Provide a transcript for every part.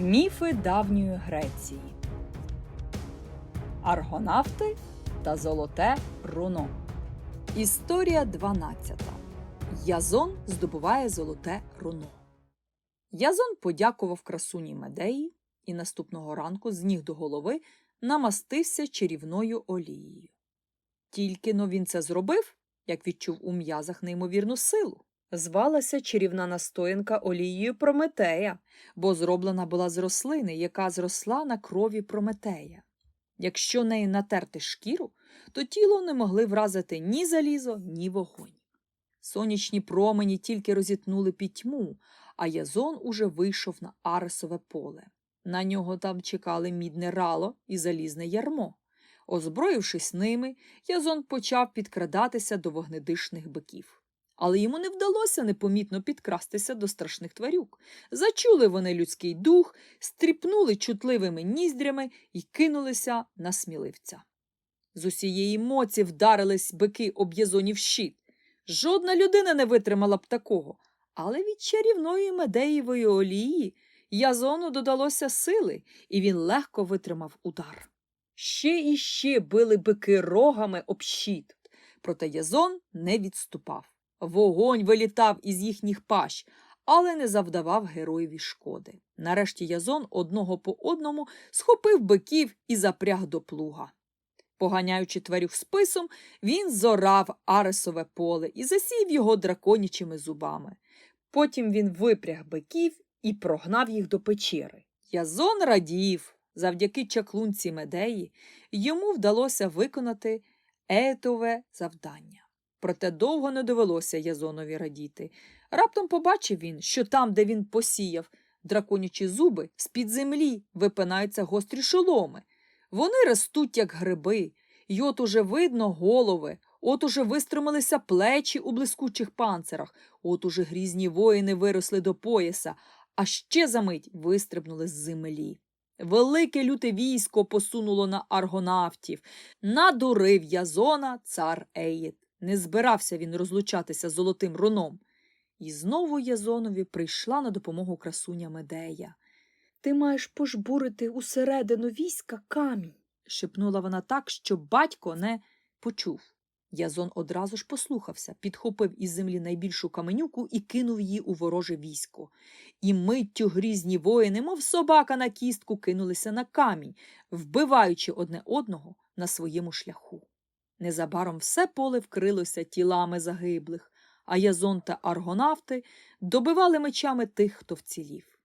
Міфи давньої Греції. Аргонавти та золоте руно. Історія 12. Язон здобуває золоте руно. Язон подякував красуні Медеї і наступного ранку з ніг до голови намастився чарівною олією. Тільки но він це зробив, як відчув у м'язах неймовірну силу. Звалася чарівна настоянка олією Прометея, бо зроблена була з рослини, яка зросла на крові Прометея. Якщо нею натерти шкіру, то тіло не могли вразити ні залізо, ні вогонь. Сонячні промені тільки розітнули пітьму, а Язон уже вийшов на Аресове поле. На нього там чекали мідне рало і залізне ярмо. Озброївшись ними, Язон почав підкрадатися до вогнедишних биків. Але йому не вдалося непомітно підкрастися до страшних тварюк. Зачули вони людський дух, стріпнули чутливими ніздрями і кинулися на сміливця. З усієї моці вдарились бики об Язонів щит. Жодна людина не витримала б такого, але від чарівної медеєвої олії Язону додалося сили, і він легко витримав удар. Ще і ще били бики рогами об щит, проте Язон не відступав. Вогонь вилітав із їхніх пащ, але не завдавав героєві шкоди. Нарешті Язон одного по одному схопив биків і запряг до плуга. Поганяючи тварюк списом, він зорав Аресове поле і засів його драконячими зубами. Потім він випряг биків і прогнав їх до печери. Язон радів. Завдяки чаклунці Медеї йому вдалося виконати етове завдання. Проте довго не довелося Язонові радіти. Раптом побачив він, що там, де він посіяв драконячі зуби, з-під землі випинаються гострі шоломи. Вони ростуть, як гриби, й от уже видно голови, от уже вистромилися плечі у блискучих панцирах, от уже грізні воїни виросли до пояса, а ще за мить вистрибнули з землі. Велике люте військо посунуло на аргонавтів, надурив Язона цар Еїд. Не збирався він розлучатися з золотим руном. І знову Язонові прийшла на допомогу красуня Медея. Ти маєш пожбурити усередину війська камінь, шепнула вона так, що батько не почув. Язон одразу ж послухався, підхопив із землі найбільшу каменюку і кинув її у вороже військо. І миттю грізні воїни, мов собака на кістку, кинулися на камінь, вбиваючи одне одного на своєму шляху. Незабаром все поле вкрилося тілами загиблих, а Язон та аргонавти добивали мечами тих, хто вцілів.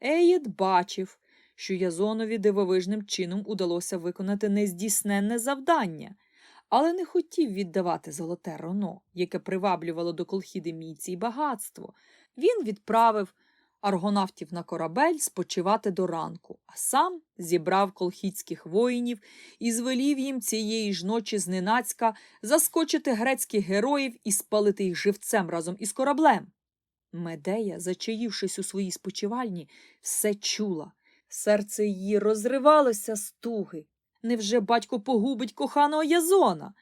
Еїд бачив, що Язонові дивовижним чином удалося виконати нездійсненне завдання, але не хотів віддавати золоте роно, яке приваблювало до колхіди міці й багатство. Він відправив аргонавтів на корабель спочивати до ранку, а сам зібрав колхідських воїнів і звелів їм цієї ж ночі зненацька заскочити грецьких героїв і спалити їх живцем разом із кораблем. Медея, зачаївшись у своїй спочивальні, все чула. Серце її розривалося з туги. Невже батько погубить коханого Язона?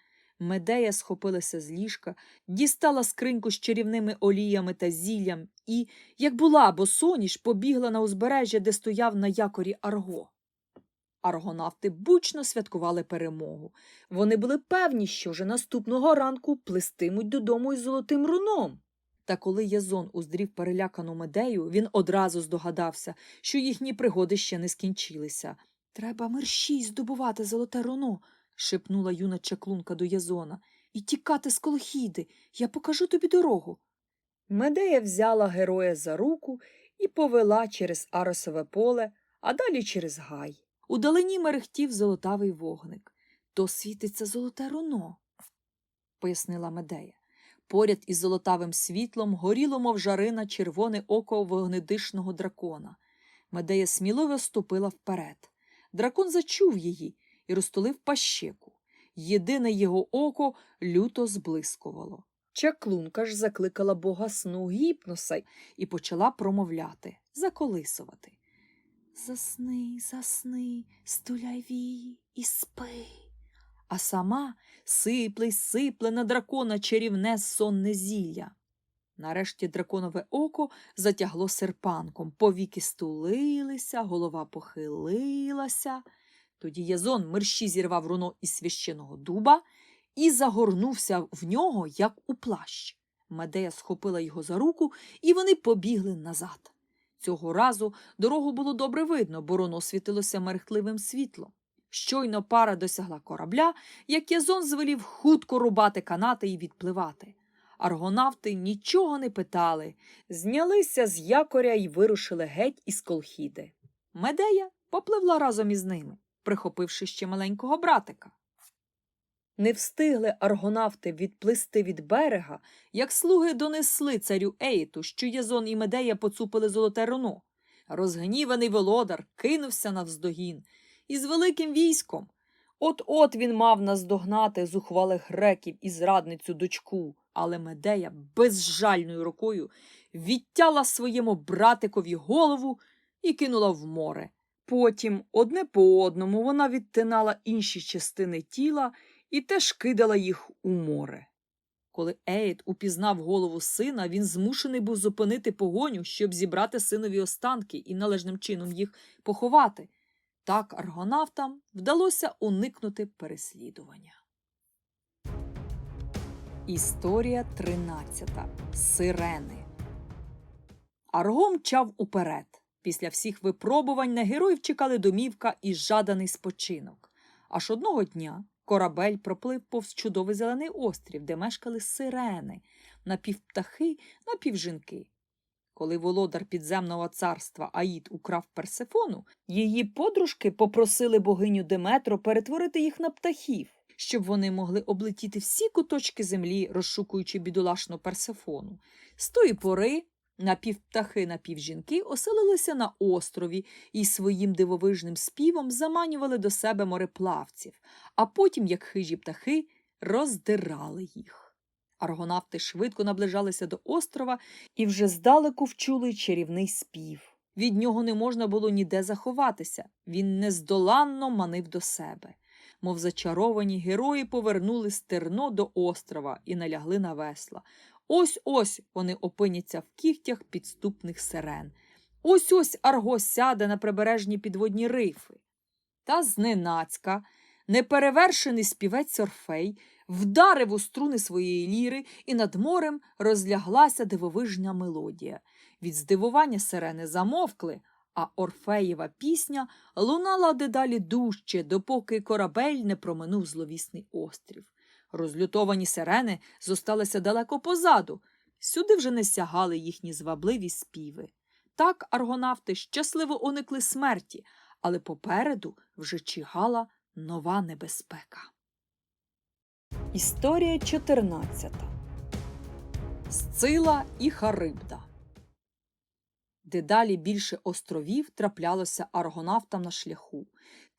Медея схопилася з ліжка, дістала скриньку з чарівними оліями та зіллям і, як була босоніж, побігла на узбережжя, де стояв на якорі Арго. Аргонавти бучно святкували перемогу. Вони були певні, що вже наступного ранку плестимуть додому із золотим руном. Та коли Язон уздрів перелякану медею, він одразу здогадався, що їхні пригоди ще не скінчилися. Треба мерщій здобувати золоте руно, шепнула юна чаклунка до Язона, і тікати з колхіди. Я покажу тобі дорогу. Медея взяла героя за руку і повела через Аросове поле, а далі через гай. Удалині мерехтів золотавий вогник. То світиться золоте руно, пояснила Медея. Поряд із золотавим світлом горіло, мов жарина, червоне око вогнедишного дракона. Медея сміливо ступила вперед. Дракон зачув її і розтулив пащеку. Єдине його око люто зблискувало. Чаклунка ж закликала бога сну гіпноса і почала промовляти, заколисувати. Засни, засни, стуляй вії і спи. А сама сипле сипле на дракона чарівне сонне зілля. Нарешті драконове око затягло серпанком, повіки стулилися, голова похилилася. Тоді Язон мерщі зірвав руно із священого дуба і загорнувся в нього, як у плащ. Медея схопила його за руку, і вони побігли назад. Цього разу дорогу було добре видно, бо руно світилося мерехтливим світлом. Щойно пара досягла корабля, як Язон звелів хутко рубати канати і відпливати. Аргонавти нічого не питали, знялися з якоря і вирушили геть із колхіди. Медея попливла разом із ними, прихопивши ще маленького братика. Не встигли аргонавти відплисти від берега, як слуги донесли царю Ейту, що Язон і Медея поцупили золоте руно. Розгніваний володар кинувся навздогін із великим військом. От-от він мав наздогнати зухвалих греків і зрадницю дочку, але Медея безжальною рукою відтяла своєму братикові голову і кинула в море. Потім, одне по одному, вона відтинала інші частини тіла і теж кидала їх у море. Коли Еїд упізнав голову сина, він змушений був зупинити погоню, щоб зібрати синові останки і належним чином їх поховати. Так аргонавтам вдалося уникнути переслідування. Історія 13. Сирени. Арго мчав уперед. Після всіх випробувань на героїв чекали домівка і жаданий спочинок. Аж одного дня корабель проплив повз чудовий зелений острів, де мешкали сирени, напівптахи, напівжінки. Коли володар підземного царства Аїд украв Персефону, її подружки попросили богиню Деметро перетворити їх на птахів, щоб вони могли облетіти всі куточки землі, розшукуючи бідолашну Персефону. З тої пори напівптахи, напівжінки оселилися на острові і своїм дивовижним співом заманювали до себе мореплавців, а потім, як хижі птахи, роздирали їх. Аргонавти швидко наближалися до острова і вже здалеку вчули чарівний спів. Від нього не можна було ніде заховатися, він нездоланно манив до себе. Мов зачаровані герої повернули стерно до острова і налягли на весла. Ось ось вони опиняться в кігтях підступних сирен. Ось ось Арго сяде на прибережні підводні рифи. Та зненацька неперевершений співець Орфей вдарив у струни своєї ліри, і над морем розляглася дивовижна мелодія. Від здивування сирени замовкли, а Орфеєва пісня лунала дедалі дужче, допоки корабель не проминув зловісний острів. Розлютовані сирени зосталися далеко позаду, сюди вже не сягали їхні звабливі співи. Так аргонавти щасливо уникли смерті, але попереду вже чигала нова небезпека. Історія 14. Сцила і Харибда. Дедалі більше островів траплялося аргонавтам на шляху.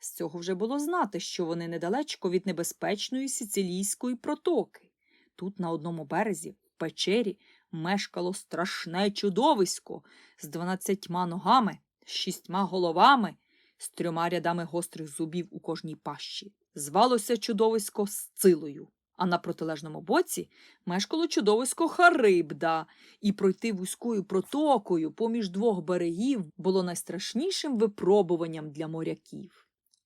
З цього вже було знати, що вони недалечко від небезпечної сицилійської протоки. Тут, на одному березі, в печері, мешкало страшне чудовисько з дванадцятьма ногами, з шістьма головами, з трьома рядами гострих зубів у кожній пащі. Звалося чудовисько Сцилою. А на протилежному боці мешкало чудовисько Харибда, і пройти вузькою протокою поміж двох берегів було найстрашнішим випробуванням для моряків.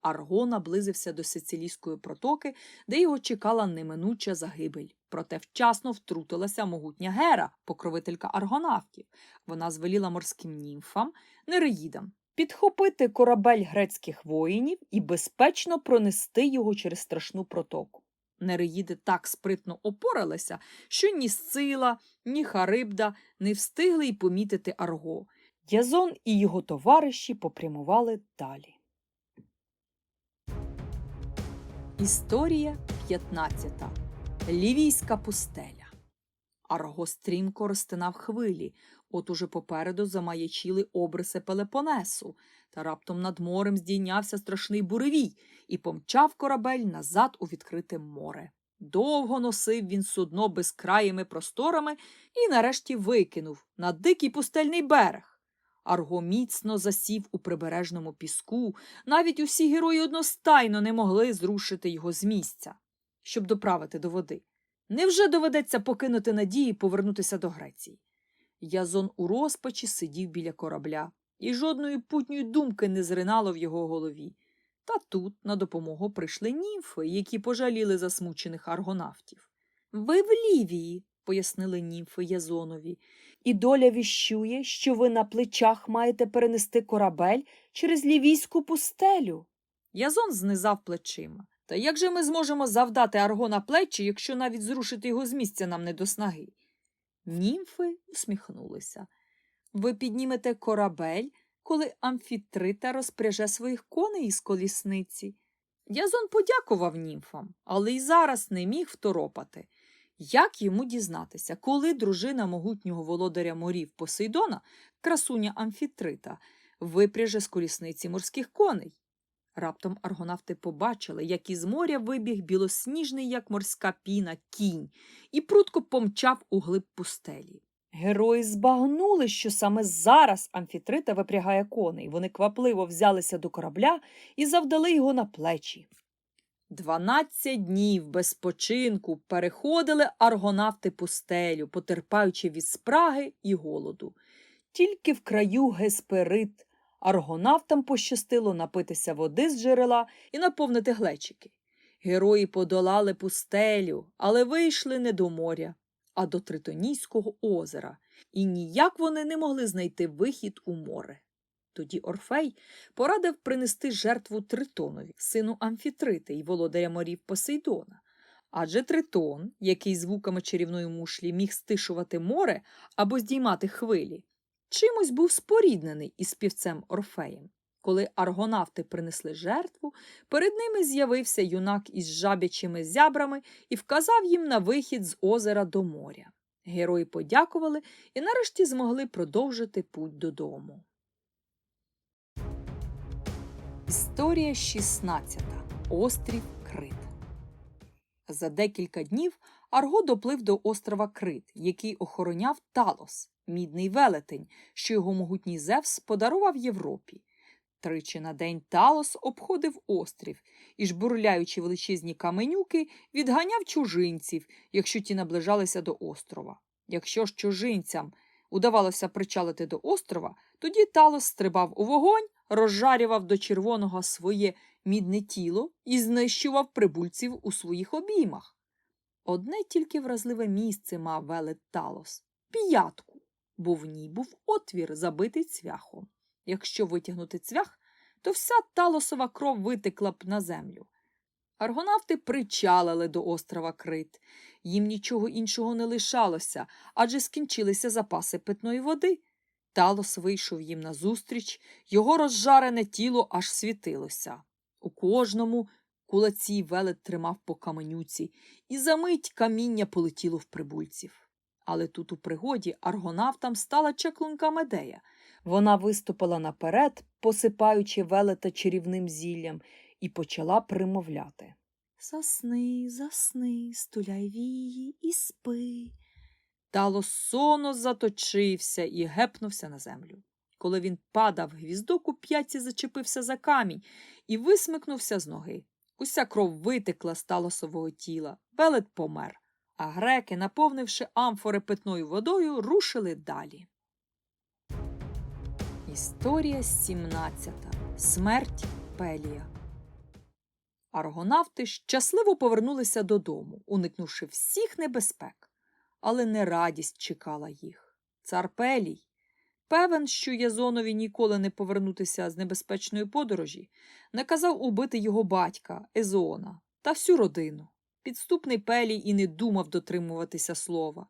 Арго наблизився до Сицилійської протоки, де його чекала неминуча загибель. Проте вчасно втрутилася могутня Гера, покровителька аргонавтів. Вона звеліла морським німфам, нереїдам, підхопити корабель грецьких воїнів і безпечно пронести його через страшну протоку. Нереїди так спритно опоралися, що ні Сцила, ні Харибда не встигли й помітити Арго. Язон і його товариші попрямували далі. Історія 15. Лівійська пустеля. Арго стрімко розтинав хвилі, от уже попереду замаячіли обриси Пелепонесу, та раптом над морем здійнявся страшний буревій і помчав корабель назад у відкрите море. Довго носив він судно безкраїми просторами і нарешті викинув на дикий пустельний берег. Арго міцно засів у прибережному піску, навіть усі герої одностайно не могли зрушити його з місця, щоб доправити до води. Невже доведеться покинути надії повернутися до Греції? Язон у розпачі сидів біля корабля, і жодної путньої думки не зринало в його голові. Та тут на допомогу прийшли німфи, які пожаліли засмучених аргонавтів. Ви в Лівії, пояснили німфи Язонові, і доля віщує, що ви на плечах маєте перенести корабель через лівійську пустелю. Язон знизав плечима. Та як же ми зможемо завдати аргона плечі, якщо навіть зрушити його з місця нам не до снаги? Німфи усміхнулися. Ви піднімете корабель, коли амфітрита розпряже своїх коней із колісниці. Язон подякував німфам, але й зараз не міг второпати. Як йому дізнатися, коли дружина могутнього володаря морів Посейдона, красуня Амфітрита, випряже з колісниці морських коней? Раптом аргонавти побачили, як із моря вибіг білосніжний, як морська піна, кінь, і прудко помчав у глиб пустелі. Герої збагнули, що саме зараз Амфітрита випрягає коней. Вони квапливо взялися до корабля і завдали його на плечі. Дванадцять днів без спочинку переходили аргонавти пустелю, потерпаючи від спраги і голоду. Тільки в краю Гесперид аргонавтам пощастило напитися води з джерела і наповнити глечики. Герої подолали пустелю, але вийшли не до моря, а до Тритонійського озера, і ніяк вони не могли знайти вихід у море. Тоді Орфей порадив принести жертву Тритонові, сину Амфітрити й володаря морів Посейдона. Адже Тритон, який звуками чарівної мушлі міг стишувати море або здіймати хвилі, чимось був споріднений із співцем Орфеєм. Коли аргонавти принесли жертву, перед ними з'явився юнак із жабячими зябрами і вказав їм на вихід з озера до моря. Герої подякували і нарешті змогли продовжити путь додому. Історія 16. Острів Крит. За декілька днів Арго доплив до острова Крит, який охороняв Талос, мідний велетень, що його могутній Зевс подарував Європі. Тричі на день Талос обходив острів і, жбурляючи величезні каменюки, відганяв чужинців, якщо ті наближалися до острова. Якщо ж чужинцям удавалося причалити до острова, тоді Талос стрибав у вогонь, розжарював до червоного своє мідне тіло і знищував прибульців у своїх обіймах. Одне тільки вразливе місце мав велет Талос п'ятку, бо в ній був отвір, забитий цвяхом. Якщо витягнути цвях, то вся талосова кров витекла б на землю. Аргонавти причалили до острова Крит. Їм нічого іншого не лишалося, адже скінчилися запаси питної води. Талос вийшов їм назустріч, його розжарене тіло аж світилося. У кожному кулаці велет тримав по каменюці, і за мить каміння полетіло в прибульців. Але тут у пригоді аргонавтам стала чаклунка Медея. Вона виступила наперед, посипаючи велета чарівним зіллям, і почала примовляти. Засни, засни, стуляй вії і спи. Тало соно заточився і гепнувся на землю. Коли він падав, гвіздок у п'ятці зачепився за камінь і висмикнувся з ноги. Уся кров витекла з талосового тіла, велет помер, а греки, наповнивши амфори питною водою, рушили далі. Історія 17. Смерть Пелія. Аргонавти щасливо повернулися додому, уникнувши всіх небезпек, але не радість чекала їх. Цар Пелій, певен, що Язонові ніколи не повернутися з небезпечної подорожі, наказав убити його батька, Езоона, та всю родину. Підступний Пелій і не думав дотримуватися слова.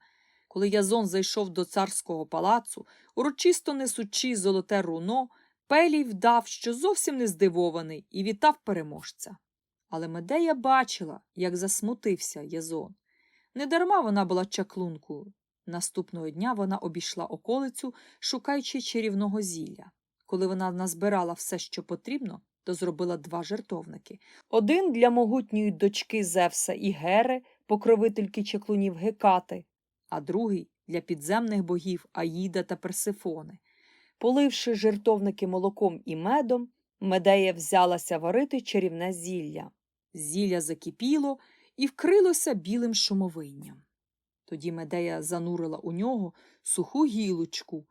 Коли Язон зайшов до царського палацу, урочисто несучи золоте руно, Пелій вдав, що зовсім не здивований, і вітав переможця. Але Медея бачила, як засмутився Язон. Недарма вона була чаклункою. Наступного дня вона обійшла околицю, шукаючи чарівного зілля. Коли вона назбирала все, що потрібно, то зробила два жертовники. Один для могутньої дочки Зевса і Гери, покровительки чаклунів Гекати, а другий для підземних богів Аїда та Персифони. Поливши жертовники молоком і медом, Медея взялася варити чарівне зілля. Зілля закипіло і вкрилося білим шумовинням. Тоді Медея занурила у нього суху гілочку,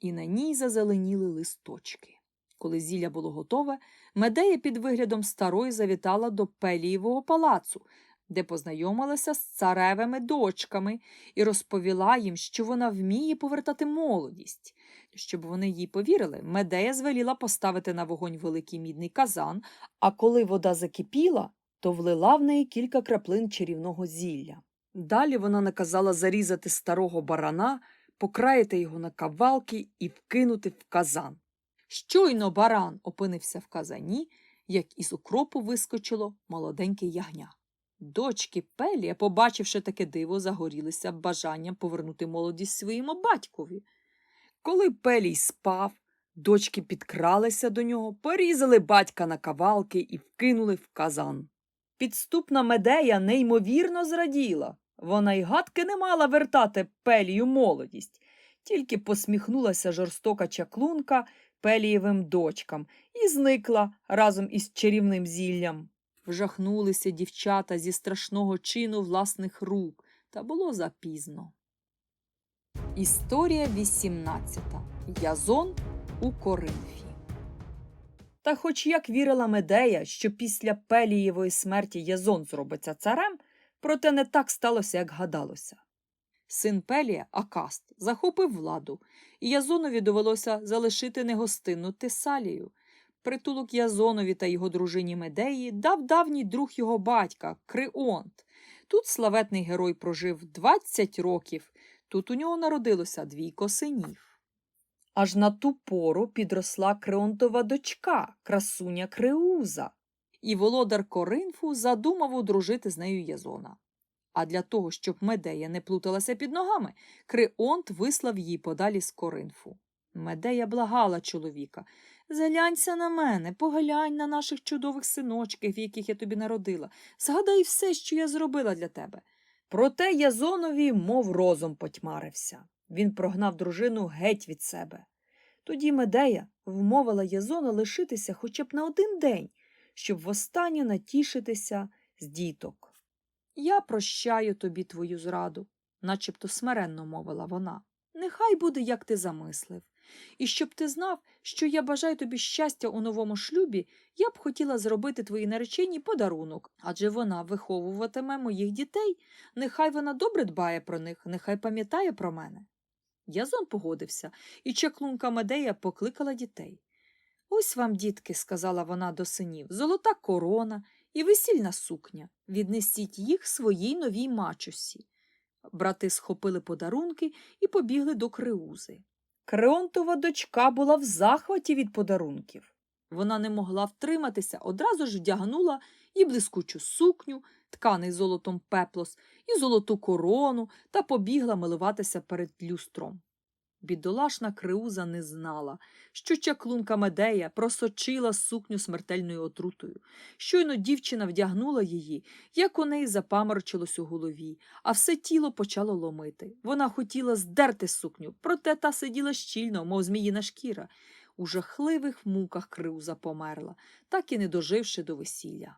і на ній зазеленіли листочки. Коли зілля було готове, Медея під виглядом старої завітала до Пелієвого палацу, де познайомилася з царевими дочками і розповіла їм, що вона вміє повертати молодість. Щоб вони їй повірили, Медея звеліла поставити на вогонь великий мідний казан, а коли вода закипіла, то влила в неї кілька краплин чарівного зілля. Далі вона наказала зарізати старого барана, покраїти його на кавалки і вкинути в казан. Щойно баран опинився в казані, як із укропу вискочило молоденьке ягня. Дочки Пелія, побачивши таке диво, загорілися бажанням повернути молодість своєму батькові. Коли Пелій спав, дочки підкралися до нього, порізали батька на кавалки і вкинули в казан. Підступна медея неймовірно зраділа. Вона й гадки не мала вертати Пелію молодість, тільки посміхнулася жорстока чаклунка Пелієвим дочкам і зникла разом із чарівним зіллям. Вжахнулися дівчата зі страшного чину власних рук, та було запізно. Історія 18. Язон у Коринфі. Та хоч як вірила Медея, що після Пелієвої смерті Язон зробиться царем, проте не так сталося, як гадалося. Син Пелія, Акаст, захопив владу, і Язонові довелося залишити негостинну Тесалію. Притулок Язонові та його дружині Медеї дав давній друг його батька Крионт. Тут славетний герой прожив 20 років, тут у нього народилося двійко синів. Аж на ту пору підросла Креонтова дочка, красуня Креуза, і володар Коринфу задумав одружити з нею Язона. А для того, щоб Медея не плуталася під ногами, Креонт вислав її подалі з Коринфу. Медея благала чоловіка Заглянься на мене, поглянь на наших чудових синочків, яких я тобі народила. Згадай все, що я зробила для тебе. Проте Язонові, мов розум потьмарився. Він прогнав дружину геть від себе. Тоді Медея вмовила Язона лишитися хоча б на один день, щоб востаннє натішитися з діток. Я прощаю тобі твою зраду, начебто смиренно мовила вона. Нехай буде, як ти замислив. І щоб ти знав, що я бажаю тобі щастя у новому шлюбі, я б хотіла зробити твоїй нареченій подарунок, адже вона виховуватиме моїх дітей. Нехай вона добре дбає про них, нехай пам'ятає про мене. Язон погодився, і чаклунка Медея покликала дітей. Ось вам, дітки, сказала вона до синів, золота корона і весільна сукня. Віднесіть їх своїй новій мачусі. Брати схопили подарунки і побігли до Криузи. Креонтова дочка була в захваті від подарунків. Вона не могла втриматися, одразу ж вдягнула і блискучу сукню, тканий золотом пеплос, і золоту корону та побігла милуватися перед люстром. Бідолашна Криуза не знала, що чаклунка Медея просочила сукню смертельною отрутою. Щойно дівчина вдягнула її, як у неї запаморочилось у голові, а все тіло почало ломити. Вона хотіла здерти сукню, проте та сиділа щільно, мов зміїна шкіра. У жахливих муках Криуза померла, так і не доживши до весілля.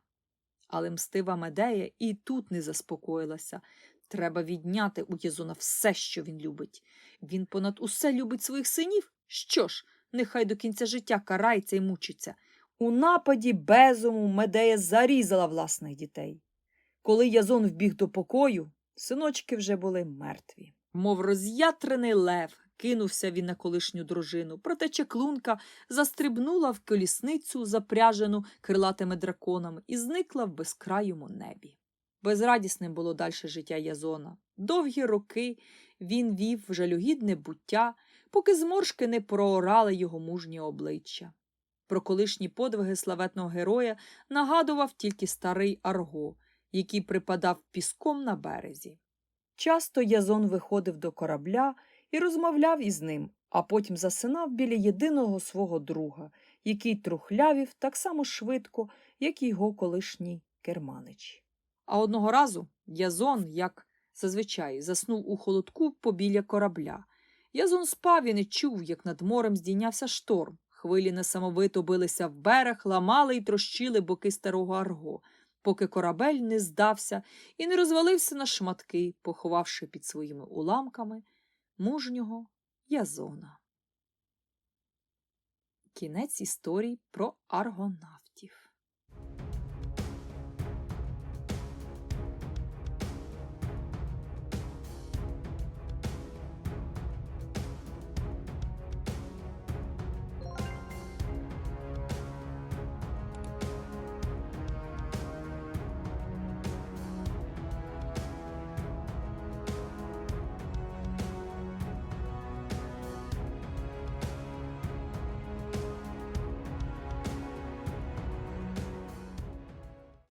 Але мстива Медея і тут не заспокоїлася. Треба відняти у Єзона все, що він любить. Він понад усе любить своїх синів. Що ж, нехай до кінця життя карається і мучиться. У нападі безуму Медея зарізала власних дітей. Коли Язон вбіг до покою, синочки вже були мертві. Мов роз'ятрений лев, кинувся він на колишню дружину, проте чеклунка застрибнула в колісницю, запряжену крилатими драконами, і зникла в безкрайому небі. Безрадісним було дальше життя Язона. Довгі роки він вів жалюгідне буття, поки зморшки не проорали його мужнє обличчя. Про колишні подвиги славетного героя нагадував тільки старий Арго, який припадав піском на березі. Часто Язон виходив до корабля і розмовляв із ним, а потім засинав біля єдиного свого друга, який трухлявів так само швидко, як і його колишній керманич. А одного разу Язон, як зазвичай, заснув у холодку побіля корабля. Язон спав і не чув, як над морем здійнявся шторм. Хвилі несамовито билися в берег, ламали і трощили боки старого арго. поки корабель не здався і не розвалився на шматки, поховавши під своїми уламками мужнього Язона. Кінець історій про аргонавтів.